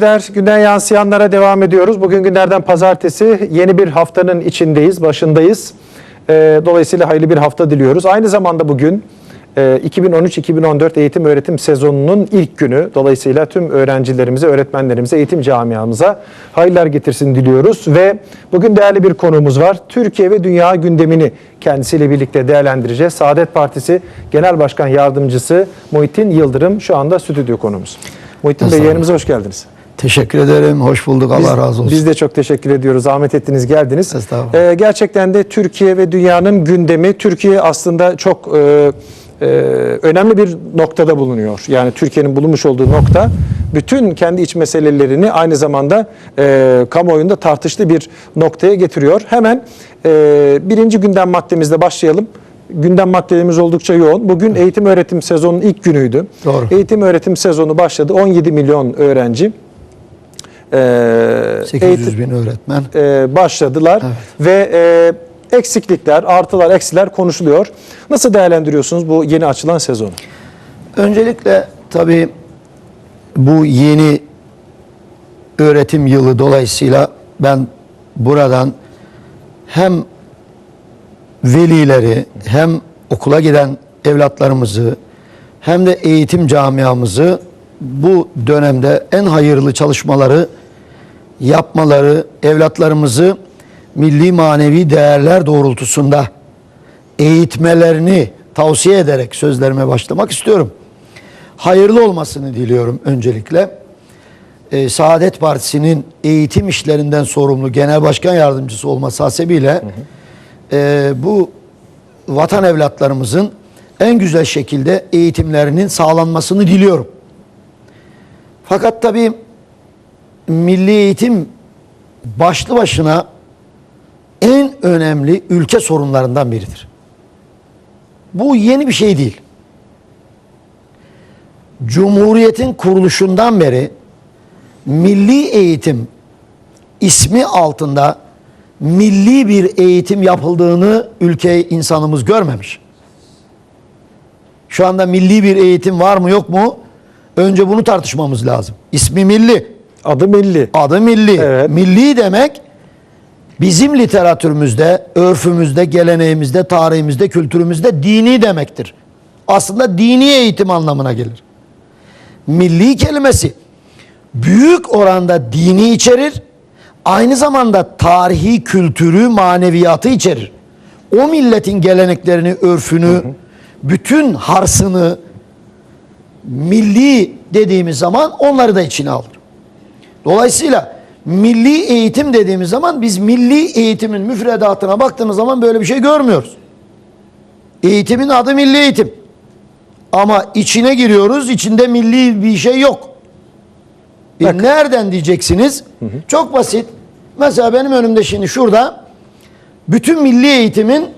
seyirciler, günden yansıyanlara devam ediyoruz. Bugün günlerden pazartesi yeni bir haftanın içindeyiz, başındayız. Ee, Dolayısıyla hayırlı bir hafta diliyoruz. Aynı zamanda bugün e, 2013-2014 eğitim öğretim sezonunun ilk günü. Dolayısıyla tüm öğrencilerimize, öğretmenlerimize, eğitim camiamıza hayırlar getirsin diliyoruz. Ve bugün değerli bir konuğumuz var. Türkiye ve dünya gündemini kendisiyle birlikte değerlendireceğiz. Saadet Partisi Genel Başkan Yardımcısı Muhittin Yıldırım şu anda stüdyo konuğumuz. Muhittin Bey yayınımıza hoş geldiniz. Teşekkür ederim. Hoş bulduk. Allah razı olsun. Biz de çok teşekkür ediyoruz. Zahmet ettiniz, geldiniz. Estağfurullah. Ee, gerçekten de Türkiye ve dünyanın gündemi, Türkiye aslında çok e, e, önemli bir noktada bulunuyor. Yani Türkiye'nin bulunmuş olduğu nokta, bütün kendi iç meselelerini aynı zamanda e, kamuoyunda tartıştığı bir noktaya getiriyor. Hemen e, birinci gündem maddemizle başlayalım. Gündem maddelerimiz oldukça yoğun. Bugün eğitim öğretim sezonunun ilk günüydü. Doğru. Eğitim öğretim sezonu başladı. 17 milyon öğrenci. E, 800 eğitim- bin öğretmen. e, başladılar ve e, eksiklikler, artılar, eksiler konuşuluyor. Nasıl değerlendiriyorsunuz bu yeni açılan sezonu? Öncelikle tabii bu yeni öğretim yılı dolayısıyla ben buradan hem velileri hem okula giden evlatlarımızı hem de eğitim camiamızı bu dönemde en hayırlı çalışmaları yapmaları, evlatlarımızı milli manevi değerler doğrultusunda eğitmelerini tavsiye ederek sözlerime başlamak istiyorum. Hayırlı olmasını diliyorum öncelikle. Ee, Saadet Partisi'nin eğitim işlerinden sorumlu genel başkan yardımcısı olması hasebiyle e, bu vatan evlatlarımızın en güzel şekilde eğitimlerinin sağlanmasını diliyorum. Fakat tabii milli eğitim başlı başına en önemli ülke sorunlarından biridir. Bu yeni bir şey değil. Cumhuriyetin kuruluşundan beri milli eğitim ismi altında milli bir eğitim yapıldığını ülke insanımız görmemiş. Şu anda milli bir eğitim var mı yok mu? Önce bunu tartışmamız lazım. İsmi milli. Adı milli. Adı milli. Evet. Milli demek bizim literatürümüzde, örfümüzde, geleneğimizde, tarihimizde, kültürümüzde dini demektir. Aslında dini eğitim anlamına gelir. Milli kelimesi büyük oranda dini içerir. Aynı zamanda tarihi, kültürü, maneviyatı içerir. O milletin geleneklerini, örfünü, bütün harsını milli dediğimiz zaman onları da içine alır. Dolayısıyla milli eğitim dediğimiz zaman biz milli eğitimin müfredatına baktığımız zaman böyle bir şey görmüyoruz. Eğitimin adı milli eğitim. Ama içine giriyoruz, içinde milli bir şey yok. E nereden diyeceksiniz? Çok basit. Mesela benim önümde şimdi şurada bütün milli eğitimin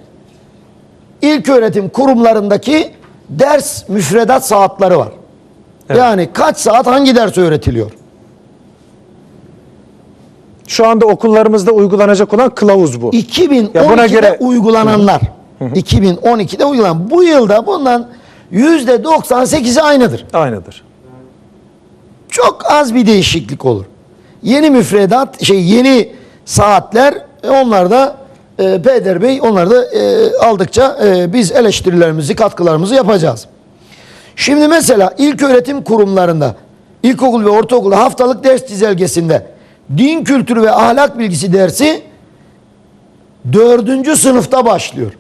ilk öğretim kurumlarındaki ders müfredat saatleri var. Evet. Yani kaç saat hangi ders öğretiliyor? Şu anda okullarımızda uygulanacak olan kılavuz bu. 2012'de Ya buna göre- uygulananlar. 2012'de uygulanan. Bu yılda bundan %98'i aynıdır. Aynıdır. Çok az bir değişiklik olur. Yeni müfredat, şey yeni saatler e, onlar da e, Peder Bey onlar da e, aldıkça e, biz eleştirilerimizi, katkılarımızı yapacağız. Şimdi mesela ilk öğretim kurumlarında, ilkokul ve ortaokulda haftalık ders çizelgesinde din kültürü ve ahlak bilgisi dersi dördüncü sınıfta başlıyor.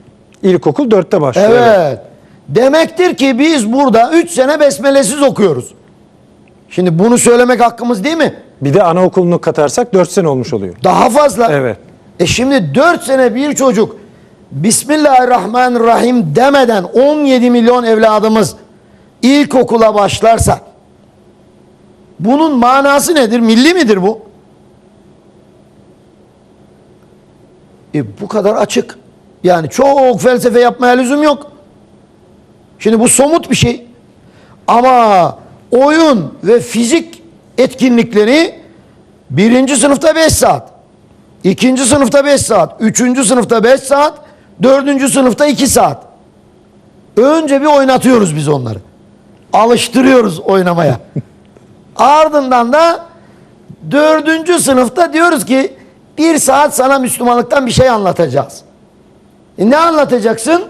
İlkokul 4'te başlıyor. Evet. Demektir ki biz burada 3 sene besmelesiz okuyoruz. Şimdi bunu söylemek hakkımız değil mi? Bir de anaokulunu katarsak 4 sene olmuş oluyor. Daha fazla. Evet. E şimdi 4 sene bir çocuk Bismillahirrahmanirrahim demeden 17 milyon evladımız ilkokula başlarsa bunun manası nedir? Milli midir bu? E bu kadar açık. Yani çok felsefe yapmaya lüzum yok. Şimdi bu somut bir şey. Ama oyun ve fizik etkinlikleri birinci sınıfta 5 saat. ikinci sınıfta 5 saat. Üçüncü sınıfta 5 saat. Dördüncü sınıfta 2 saat. Önce bir oynatıyoruz biz onları. Alıştırıyoruz oynamaya. Ardından da Dördüncü sınıfta diyoruz ki bir saat sana Müslümanlıktan bir şey anlatacağız. E ne anlatacaksın?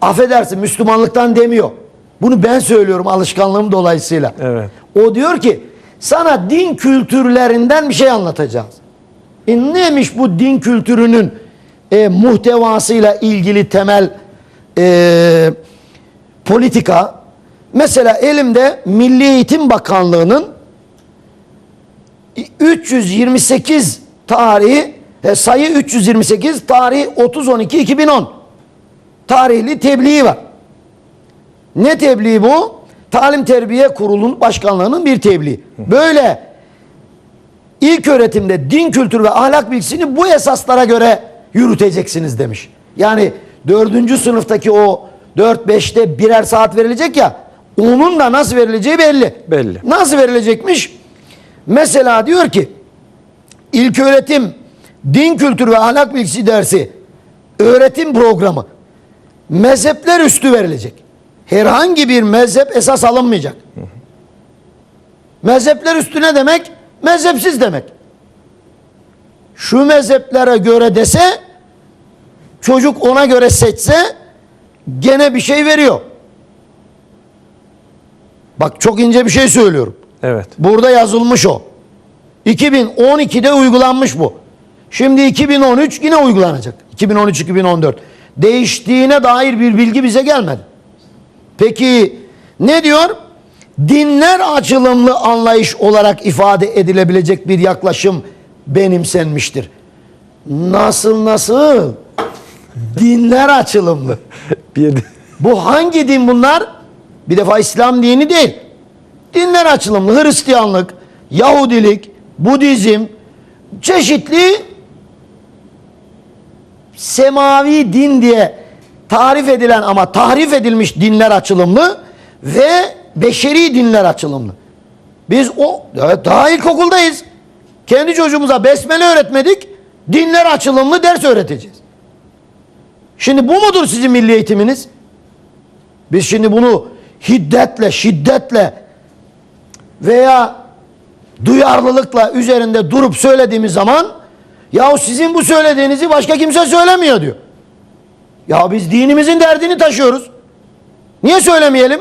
Affedersin Müslümanlıktan demiyor. Bunu ben söylüyorum alışkanlığım dolayısıyla. Evet. O diyor ki sana din kültürlerinden bir şey anlatacağız. E neymiş bu din kültürünün e, muhtevasıyla ilgili temel e, politika? Mesela elimde Milli Eğitim Bakanlığı'nın 328 tarihi e, sayı 328 tarihi 30-12-2010 tarihli tebliği var. Ne tebliği bu? Talim Terbiye Kurulu'nun başkanlığının bir tebliği. Böyle ilk öğretimde din kültürü ve ahlak bilgisini bu esaslara göre yürüteceksiniz demiş. Yani dördüncü sınıftaki o 4-5'te birer saat verilecek ya onun da nasıl verileceği belli. Belli. Nasıl verilecekmiş? Mesela diyor ki ilk öğretim din kültürü ve ahlak bilgisi dersi öğretim programı mezhepler üstü verilecek. Herhangi bir mezhep esas alınmayacak. Mezhepler üstü ne demek? Mezhepsiz demek. Şu mezheplere göre dese çocuk ona göre seçse gene bir şey veriyor. Bak çok ince bir şey söylüyorum. Evet. Burada yazılmış o. 2012'de uygulanmış bu. Şimdi 2013 yine uygulanacak. 2013-2014. Değiştiğine dair bir bilgi bize gelmedi. Peki ne diyor? Dinler açılımlı anlayış olarak ifade edilebilecek bir yaklaşım benimsenmiştir. Nasıl nasıl? Dinler açılımlı. Bir Bu hangi din bunlar? Bir defa İslam dini değil. Dinler açılımlı Hristiyanlık, Yahudilik, Budizm, çeşitli semavi din diye tarif edilen ama tahrif edilmiş dinler açılımlı ve beşeri dinler açılımlı. Biz o evet, daha ilkokuldayız. Kendi çocuğumuza besmele öğretmedik. Dinler açılımlı ders öğreteceğiz. Şimdi bu mudur sizin milli eğitiminiz? Biz şimdi bunu hiddetle, şiddetle veya duyarlılıkla üzerinde durup söylediğimiz zaman yahu sizin bu söylediğinizi başka kimse söylemiyor diyor. Ya biz dinimizin derdini taşıyoruz. Niye söylemeyelim?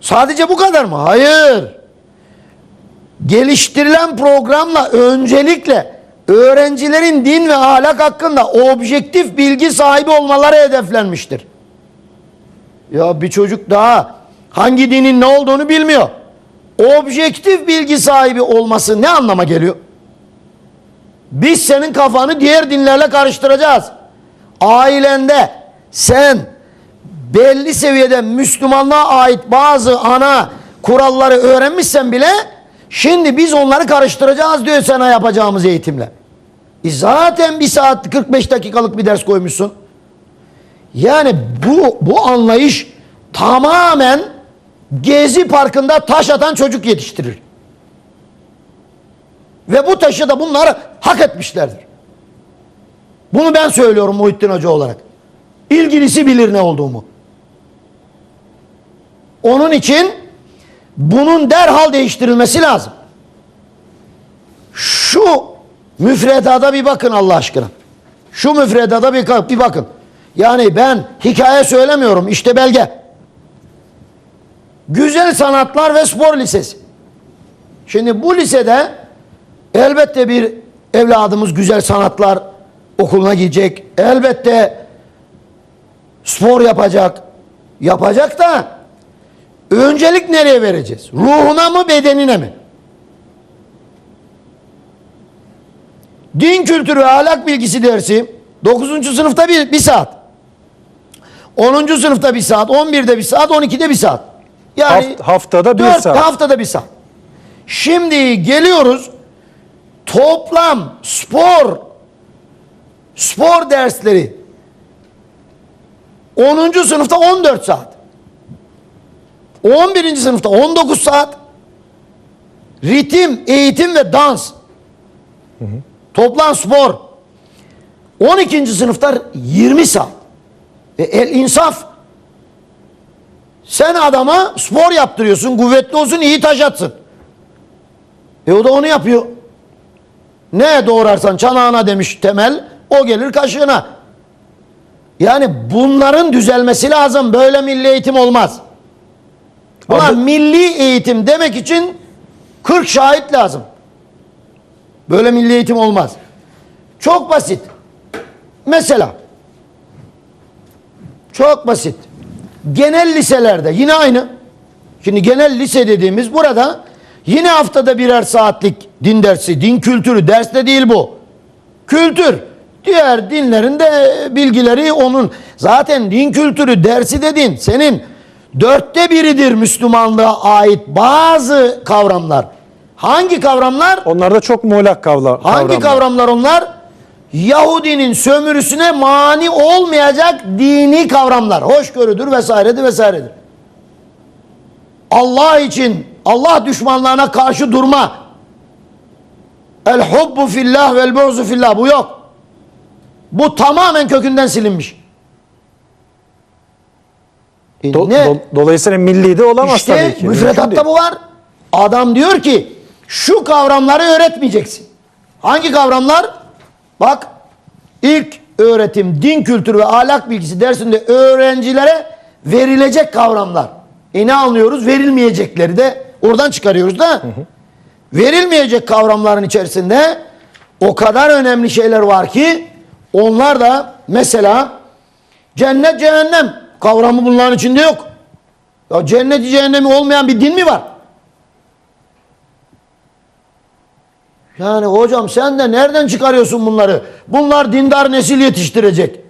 Sadece bu kadar mı? Hayır. Geliştirilen programla öncelikle öğrencilerin din ve ahlak hakkında objektif bilgi sahibi olmaları hedeflenmiştir. Ya bir çocuk daha hangi dinin ne olduğunu bilmiyor. Objektif bilgi sahibi olması ne anlama geliyor? Biz senin kafanı diğer dinlerle karıştıracağız. Ailende sen belli seviyede Müslümanlığa ait bazı ana kuralları öğrenmişsen bile şimdi biz onları karıştıracağız diyor sana yapacağımız eğitimle. E zaten bir saat 45 dakikalık bir ders koymuşsun. Yani bu, bu anlayış tamamen Gezi Parkı'nda taş atan çocuk yetiştirir. Ve bu taşı da bunlar hak etmişlerdir. Bunu ben söylüyorum Muhittin Hoca olarak. İlgilisi bilir ne olduğumu. Onun için bunun derhal değiştirilmesi lazım. Şu müfredata bir bakın Allah aşkına. Şu müfredata bir, bir bakın. Yani ben hikaye söylemiyorum. İşte belge. Güzel Sanatlar ve Spor Lisesi. Şimdi bu lisede elbette bir evladımız güzel sanatlar okuluna gidecek. Elbette spor yapacak. Yapacak da öncelik nereye vereceğiz? Ruhuna mı bedenine mi? Din kültürü ahlak bilgisi dersi 9. sınıfta bir, bir saat. 10. sınıfta bir saat, 11'de bir saat, 12'de bir saat. Yani Haft- haftada bir dört- saat. Haftada bir saat. Şimdi geliyoruz toplam spor spor dersleri 10. sınıfta 14 saat. 11. sınıfta 19 saat. Ritim, eğitim ve dans. Toplam spor. 12. sınıfta 20 saat. E, el insaf. Sen adama spor yaptırıyorsun, kuvvetli olsun, iyi taş atsın. E o da onu yapıyor. Ne doğrarsan çanağına demiş temel, o gelir kaşığına. Yani bunların düzelmesi lazım. Böyle milli eğitim olmaz. Buna Adı- milli eğitim demek için 40 şahit lazım. Böyle milli eğitim olmaz. Çok basit. Mesela çok basit. Genel liselerde yine aynı. Şimdi genel lise dediğimiz burada yine haftada birer saatlik din dersi, din kültürü ders de değil bu. Kültür. Diğer dinlerin de bilgileri onun. Zaten din kültürü dersi dedin senin dörtte biridir Müslümanlığa ait bazı kavramlar. Hangi kavramlar? Onlar da çok muğlak kavla, Hangi kavramlar. kavramlar onlar? Yahudinin sömürüsüne mani olmayacak dini kavramlar. Hoşgörüdür vesairedir vesairedir. Allah için, Allah düşmanlarına karşı durma. El hubbu fillah vel buğzu fillah. Bu yok. Bu tamamen kökünden silinmiş. E Do- ne? do- dolayısıyla milli de olamaz İşte tabii ki. Müfredatta bu var. Adam diyor ki şu kavramları öğretmeyeceksin. Hangi kavramlar? Bak ilk öğretim din kültürü ve ahlak bilgisi dersinde öğrencilere verilecek kavramlar. E ne anlıyoruz? Verilmeyecekleri de oradan çıkarıyoruz da. Verilmeyecek kavramların içerisinde o kadar önemli şeyler var ki onlar da mesela cennet cehennem kavramı bunların içinde yok. Ya cenneti cehennemi olmayan bir din mi var? Yani hocam sen de nereden çıkarıyorsun bunları? Bunlar dindar nesil yetiştirecek.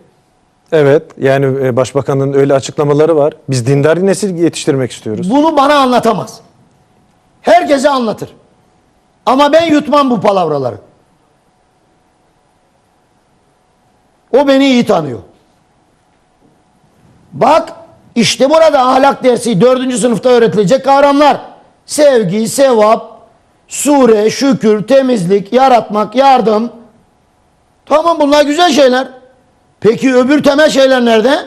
Evet yani e, başbakanın öyle açıklamaları var. Biz dindar nesil yetiştirmek istiyoruz. Bunu bana anlatamaz. Herkese anlatır. Ama ben yutmam bu palavraları. O beni iyi tanıyor. Bak işte burada ahlak dersi dördüncü sınıfta öğretilecek kavramlar. Sevgi, sevap, sure, şükür, temizlik, yaratmak, yardım. Tamam bunlar güzel şeyler. Peki öbür temel şeyler nerede?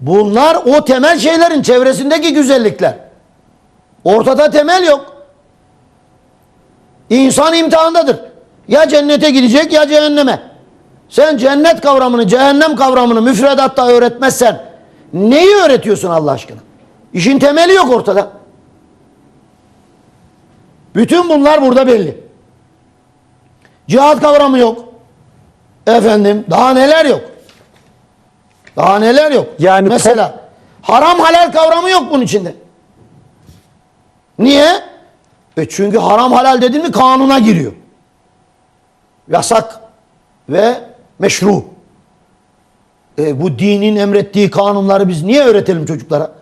Bunlar o temel şeylerin çevresindeki güzellikler. Ortada temel yok. İnsan imtihandadır. Ya cennete gidecek ya cehenneme. Sen cennet kavramını, cehennem kavramını müfredatta öğretmezsen neyi öğretiyorsun Allah aşkına? İşin temeli yok ortada. Bütün bunlar burada belli. Cihat kavramı yok. Efendim daha neler yok. Daha neler yok. Yani Mesela haram halal kavramı yok bunun içinde. Niye? E çünkü haram halal dedin mi kanuna giriyor. Yasak ve meşru. E bu dinin emrettiği kanunları biz niye öğretelim çocuklara?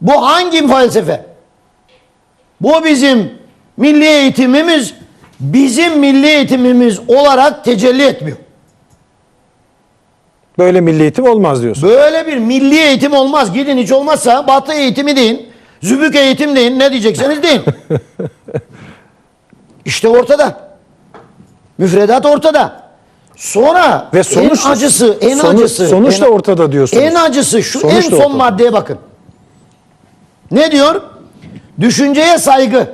Bu hangi felsefe? Bu bizim milli eğitimimiz bizim milli eğitimimiz olarak tecelli etmiyor. Böyle milli eğitim olmaz diyorsun. Böyle bir milli eğitim olmaz. Gidin hiç olmazsa batı eğitimi deyin. Zübük eğitim deyin. Ne diyecekseniz deyin. işte ortada. Müfredat ortada. Sonra Ve sonuç en acısı, en sonuç- acısı. sonuç en- da ortada diyorsunuz. En acısı şu Sonuç en son ortada. maddeye bakın. Ne diyor? Düşünceye saygı.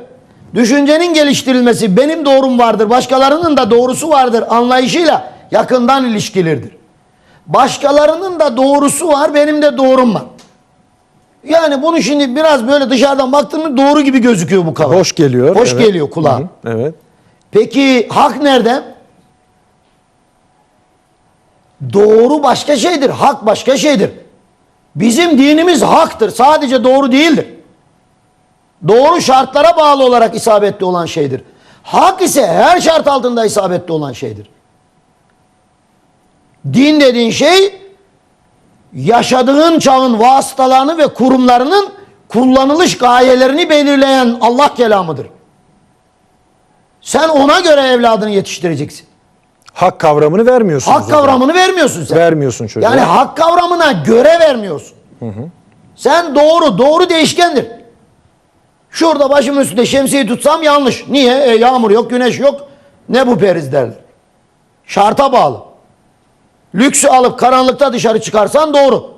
Düşüncenin geliştirilmesi benim doğrum vardır, başkalarının da doğrusu vardır anlayışıyla yakından ilişkilidir. Başkalarının da doğrusu var, benim de doğrum var. Yani bunu şimdi biraz böyle dışarıdan baktığında doğru gibi gözüküyor bu kavram. Hoş geliyor. Hoş evet. geliyor kulağa. Hı hı, Evet. Peki hak nerede? Doğru başka şeydir, hak başka şeydir. Bizim dinimiz haktır, sadece doğru değildir. Doğru şartlara bağlı olarak isabetli olan şeydir. Hak ise her şart altında isabetli olan şeydir. Din dediğin şey yaşadığın çağın vasıtalarını ve kurumlarının kullanılış gayelerini belirleyen Allah kelamıdır. Sen ona göre evladını yetiştireceksin. Hak kavramını vermiyorsunuz. Hak kavramını vermiyorsun sen. Vermiyorsun çocuğa. Yani hak kavramına göre vermiyorsun. Sen doğru, doğru değişkendir. Şurada başımın üstünde şemsiyeyi tutsam yanlış. Niye? E, yağmur yok, güneş yok. Ne bu periz derler. Şarta bağlı. Lüksü alıp karanlıkta dışarı çıkarsan doğru.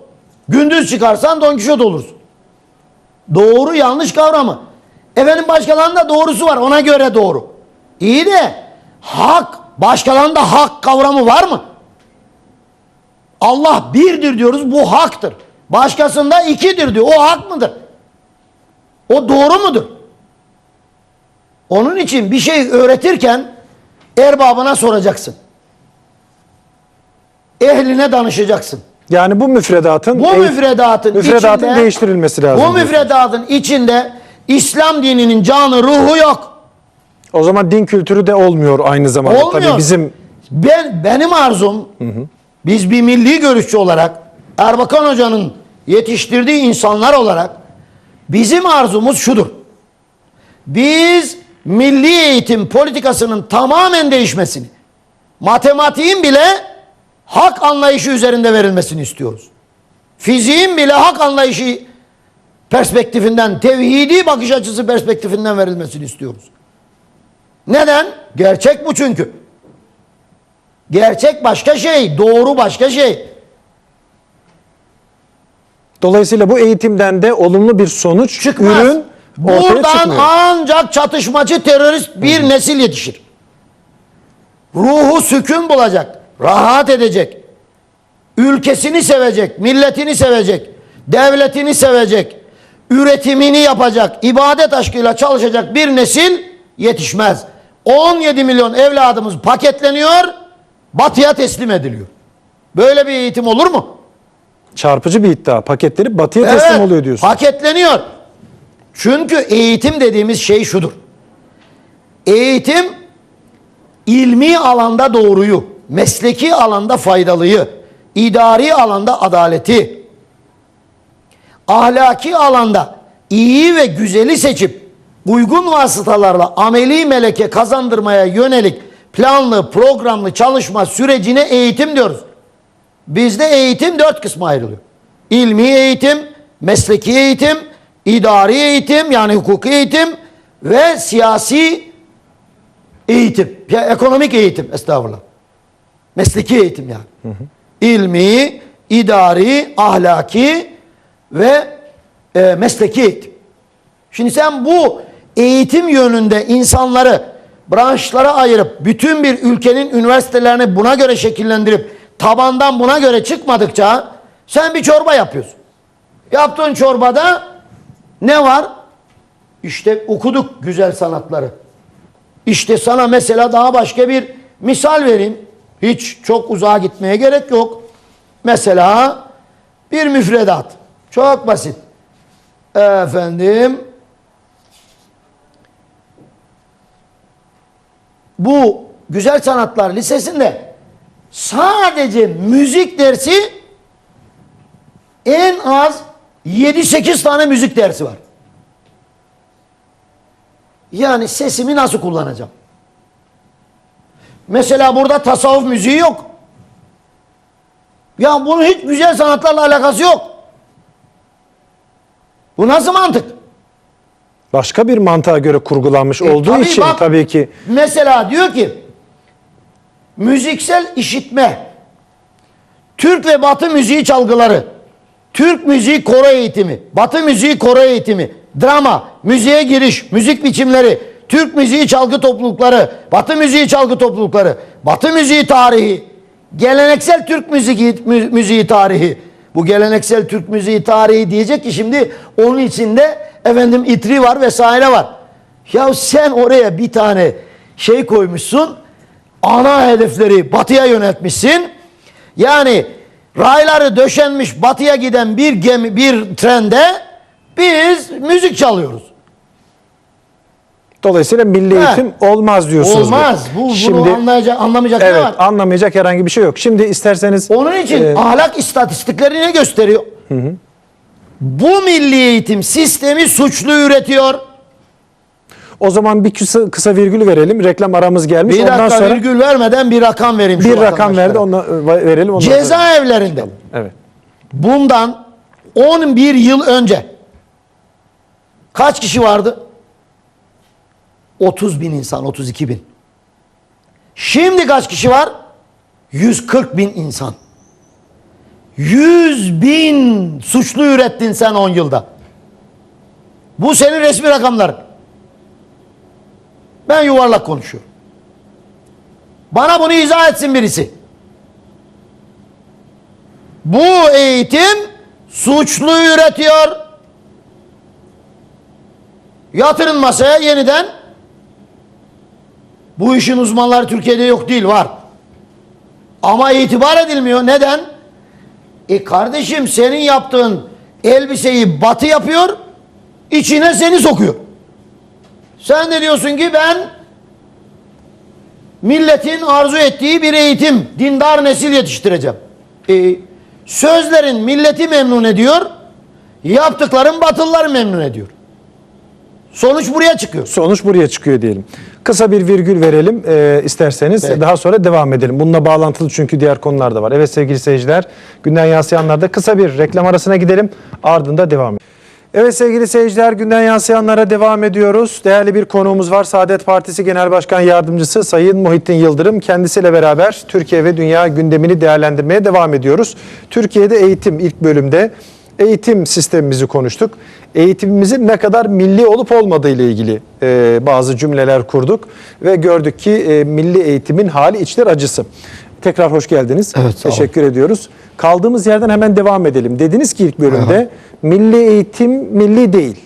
Gündüz çıkarsan Don Kişot olursun. Doğru yanlış kavramı. Efendim başkalarında doğrusu var ona göre doğru. İyi de hak başkalarında hak kavramı var mı? Allah birdir diyoruz bu haktır. Başkasında ikidir diyor. O hak mıdır? O doğru mudur? Onun için bir şey öğretirken erbabına soracaksın. Ehline danışacaksın. Yani bu müfredatın Bu müfredatın, müfredatın içinde, değiştirilmesi lazım. Bu müfredatın içinde İslam dininin canı ruhu yok. O zaman din kültürü de olmuyor aynı zamanda. Olmuyor. Tabii bizim Ben benim arzum biz bir milli görüşçü olarak Erbakan Hoca'nın yetiştirdiği insanlar olarak bizim arzumuz şudur. Biz milli eğitim politikasının tamamen değişmesini, matematiğin bile hak anlayışı üzerinde verilmesini istiyoruz. Fiziğin bile hak anlayışı perspektifinden, tevhidi bakış açısı perspektifinden verilmesini istiyoruz. Neden? Gerçek bu çünkü. Gerçek başka şey, doğru başka şey. Dolayısıyla bu eğitimden de olumlu bir sonuç, Çıkmaz. ürün ortaya Buradan çıkmıyor. ancak çatışmacı terörist bir nesil yetişir. Ruhu sükun bulacak, rahat edecek. Ülkesini sevecek, milletini sevecek, devletini sevecek, üretimini yapacak, ibadet aşkıyla çalışacak bir nesil yetişmez. 17 milyon evladımız paketleniyor, batıya teslim ediliyor. Böyle bir eğitim olur mu? Çarpıcı bir iddia. Paketleri batıya teslim Evet, oluyor diyorsun. Paketleniyor. Çünkü eğitim dediğimiz şey şudur. Eğitim ilmi alanda doğruyu, mesleki alanda faydalıyı, idari alanda adaleti, ahlaki alanda iyi ve güzeli seçip uygun vasıtalarla ameli meleke kazandırmaya yönelik planlı, programlı çalışma sürecine eğitim diyoruz. Bizde eğitim dört kısma ayrılıyor. İlmi eğitim, mesleki eğitim, idari eğitim yani hukuki eğitim ve siyasi eğitim. Ya, ekonomik eğitim estağfurullah. Mesleki eğitim yani. İlmi, idari, ahlaki ve e, mesleki eğitim. Şimdi sen bu eğitim yönünde insanları branşlara ayırıp bütün bir ülkenin üniversitelerini buna göre şekillendirip tabandan buna göre çıkmadıkça sen bir çorba yapıyorsun. Yaptığın çorbada ne var? İşte okuduk güzel sanatları. İşte sana mesela daha başka bir misal vereyim. Hiç çok uzağa gitmeye gerek yok. Mesela bir müfredat. Çok basit. Efendim bu Güzel Sanatlar Lisesi'nde sadece müzik dersi en az 7-8 tane müzik dersi var. Yani sesimi nasıl kullanacağım? Mesela burada tasavvuf müziği yok. Ya bunun hiç güzel sanatlarla alakası yok. Bu nasıl mantık? Başka bir mantığa göre kurgulanmış E, olduğu tabii için bak, tabii ki Mesela diyor ki müziksel işitme, Türk ve Batı müziği çalgıları, Türk müziği koro eğitimi, Batı müziği koro eğitimi, drama, müziğe giriş, müzik biçimleri, Türk müziği çalgı toplulukları, Batı müziği çalgı toplulukları, Batı müziği tarihi, geleneksel Türk müziği, mü- müziği tarihi. Bu geleneksel Türk müziği tarihi diyecek ki şimdi onun içinde efendim itri var vesaire var. Ya sen oraya bir tane şey koymuşsun. Ana hedefleri batıya yöneltmişsin. Yani rayları döşenmiş batıya giden bir gemi bir trende biz müzik çalıyoruz. dolayısıyla milli He. eğitim olmaz diyorsunuz. Olmaz. Bu bunu Şimdi anlayacak anlamayacak ne evet var? anlamayacak herhangi bir şey yok. Şimdi isterseniz Onun için e, ahlak istatistikleri ne gösteriyor? Bu milli eğitim sistemi suçlu üretiyor. O zaman bir kısa, kısa virgül verelim. Reklam aramız gelmiş. Bir Ondan dakika sonra virgül vermeden bir rakam vereyim. bir rakam verdi. Onu e, verelim. Ondan sonra- Cezaevlerinde Evet. bundan 11 yıl önce kaç kişi vardı? 30 bin insan, 32 bin. Şimdi kaç kişi var? 140 bin insan. 100 bin suçlu ürettin sen 10 yılda. Bu senin resmi rakamların. Ben yuvarlak konuşuyorum. Bana bunu izah etsin birisi. Bu eğitim suçlu üretiyor. Yatırın masaya yeniden. Bu işin uzmanları Türkiye'de yok değil var. Ama itibar edilmiyor. Neden? E kardeşim senin yaptığın elbiseyi batı yapıyor, içine seni sokuyor. Sen de diyorsun ki ben milletin arzu ettiği bir eğitim, dindar nesil yetiştireceğim. E, sözlerin milleti memnun ediyor, yaptıkların batılıları memnun ediyor. Sonuç buraya çıkıyor. Sonuç buraya çıkıyor diyelim. Kısa bir virgül verelim e, isterseniz. Peki. Daha sonra devam edelim. Bununla bağlantılı çünkü diğer konular da var. Evet sevgili seyirciler, günden yansıyanlarda kısa bir reklam arasına gidelim. Ardında devam edelim. Evet sevgili seyirciler, günden yansıyanlara devam ediyoruz. Değerli bir konuğumuz var. Saadet Partisi Genel Başkan Yardımcısı Sayın Muhittin Yıldırım. Kendisiyle beraber Türkiye ve dünya gündemini değerlendirmeye devam ediyoruz. Türkiye'de eğitim ilk bölümde eğitim sistemimizi konuştuk. Eğitimimizin ne kadar milli olup olmadığı ile ilgili e, bazı cümleler kurduk ve gördük ki e, milli eğitimin hali içler acısı. Tekrar hoş geldiniz. Evet, olun. Teşekkür ediyoruz. Kaldığımız yerden hemen devam edelim. Dediniz ki ilk bölümde milli eğitim milli değil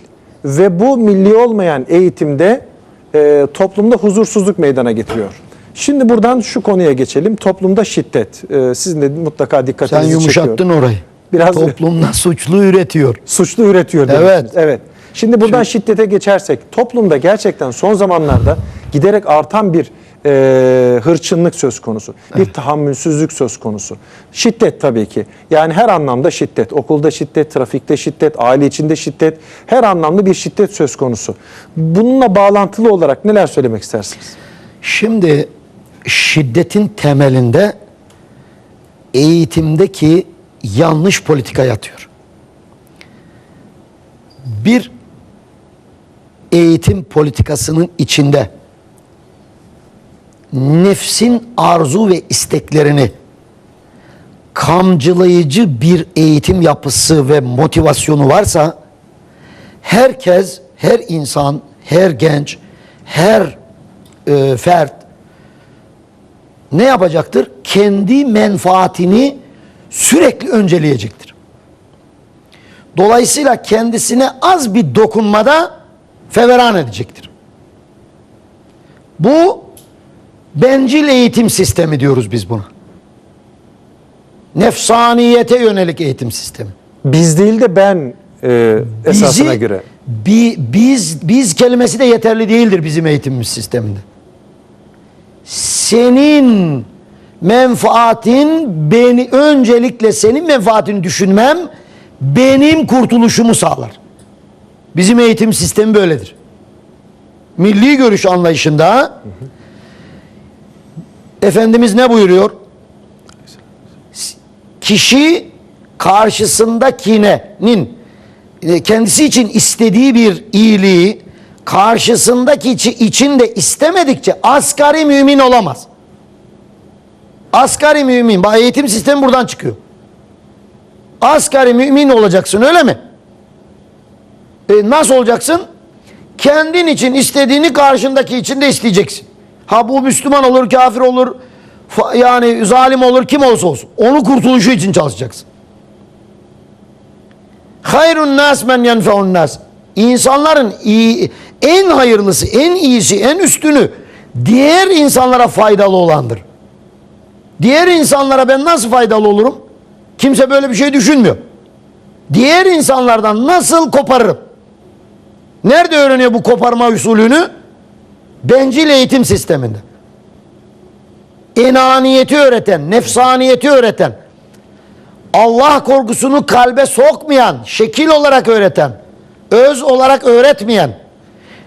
ve bu milli olmayan eğitimde e, toplumda huzursuzluk meydana getiriyor. Şimdi buradan şu konuya geçelim. Toplumda şiddet. E, sizin de mutlaka Sen dikkatinizi yumuşattın çekiyor. orayı. Biraz- Toplumda suçlu üretiyor. suçlu üretiyor demiştiniz. Evet. Evet. Şimdi buradan şiddete geçersek toplumda gerçekten son zamanlarda giderek artan bir e, hırçınlık söz konusu. Bir tahammülsüzlük söz konusu. Şiddet tabii ki. Yani her anlamda şiddet. Okulda şiddet, trafikte şiddet, aile içinde şiddet. Her anlamda bir şiddet söz konusu. Bununla bağlantılı olarak neler söylemek istersiniz? Şimdi şiddetin temelinde eğitimdeki yanlış politika yatıyor. Bir eğitim politikasının içinde nefsin arzu ve isteklerini kamcılayıcı bir eğitim yapısı ve motivasyonu varsa herkes, her insan, her genç, her e, fert ne yapacaktır? Kendi menfaatini sürekli önceleyecektir. Dolayısıyla kendisine az bir dokunmada feveran edecektir. Bu bencil eğitim sistemi diyoruz biz buna. Nefsaniyete yönelik eğitim sistemi. Biz değil de ben e, esasına Bizi- göre. bi- biz biz kelimesi de yeterli değildir bizim eğitimimiz sisteminde. Senin menfaatin beni öncelikle senin menfaatini düşünmem benim kurtuluşumu sağlar. Bizim eğitim sistemi böyledir. Milli görüş anlayışında Efendimiz ne buyuruyor? Kişi karşısındakinenin e, kendisi için istediği bir iyiliği karşısındaki içi- için de istemedikçe asgari mümin olamaz. Asgari mümin. Eğitim sistemi buradan çıkıyor. Asgari mümin olacaksın öyle mi? E, nasıl olacaksın? Kendin için istediğini karşındaki için de isteyeceksin. Ha bu Müslüman olur, kafir olur, yani zalim olur, kim olursa olsun. Onu kurtuluşu için çalışacaksın. Hayrun nas men yenfeun nas. İnsanların iyi, en hayırlısı, en iyisi, en üstünü diğer insanlara faydalı olandır. Diğer insanlara ben nasıl faydalı olurum? Kimse böyle bir şey düşünmüyor. Diğer insanlardan nasıl koparırım? Nerede öğreniyor bu koparma usulünü? Bencil eğitim sisteminde. Enaniyeti öğreten, nefsaniyeti öğreten, Allah korkusunu kalbe sokmayan, şekil olarak öğreten, öz olarak öğretmeyen,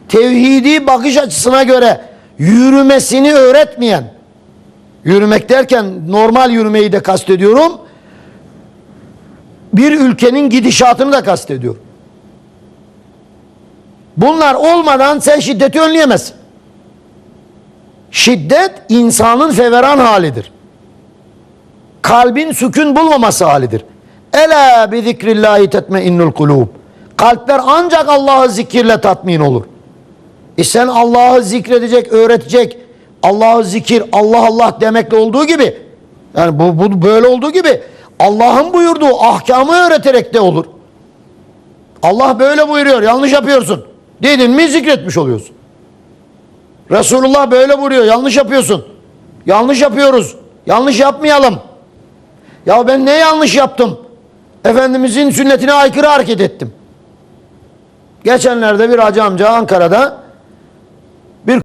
tevhidi bakış açısına göre yürümesini öğretmeyen, yürümek derken normal yürümeyi de kastediyorum, bir ülkenin gidişatını da kastediyorum. Bunlar olmadan sen şiddeti önleyemezsin. Şiddet insanın feveran halidir kalbin sükun bulmaması halidir. Ela bi zikrillahi tetmeinnul kulub. Kalpler ancak Allah'ı zikirle tatmin olur. E sen Allah'ı zikredecek, öğretecek, Allah'ı zikir, Allah Allah demekle olduğu gibi, yani bu, bu böyle olduğu gibi Allah'ın buyurduğu ahkamı öğreterek de olur. Allah böyle buyuruyor, yanlış yapıyorsun. Dedin mi zikretmiş oluyorsun. Resulullah böyle buyuruyor, yanlış yapıyorsun. Yanlış yapıyoruz, yanlış yapmayalım. Ya ben ne yanlış yaptım? Efendimizin sünnetine aykırı hareket ettim. Geçenlerde bir hacı amca Ankara'da bir